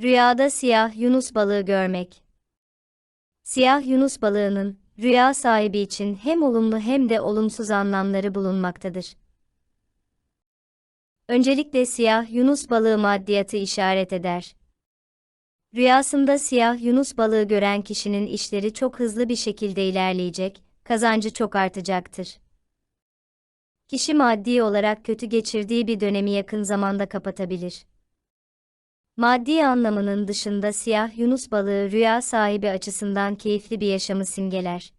Rüyada siyah yunus balığı görmek. Siyah yunus balığının rüya sahibi için hem olumlu hem de olumsuz anlamları bulunmaktadır. Öncelikle siyah yunus balığı maddiyatı işaret eder. Rüyasında siyah yunus balığı gören kişinin işleri çok hızlı bir şekilde ilerleyecek, kazancı çok artacaktır. Kişi maddi olarak kötü geçirdiği bir dönemi yakın zamanda kapatabilir. Maddi anlamının dışında siyah yunus balığı rüya sahibi açısından keyifli bir yaşamı simgeler.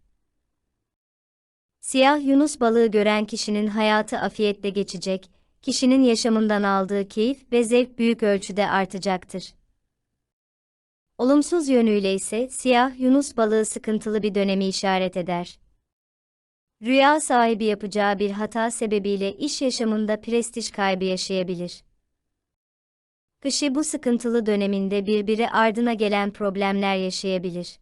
Siyah yunus balığı gören kişinin hayatı afiyetle geçecek, kişinin yaşamından aldığı keyif ve zevk büyük ölçüde artacaktır. Olumsuz yönüyle ise siyah yunus balığı sıkıntılı bir dönemi işaret eder. Rüya sahibi yapacağı bir hata sebebiyle iş yaşamında prestij kaybı yaşayabilir. Kışı bu sıkıntılı döneminde birbiri ardına gelen problemler yaşayabilir.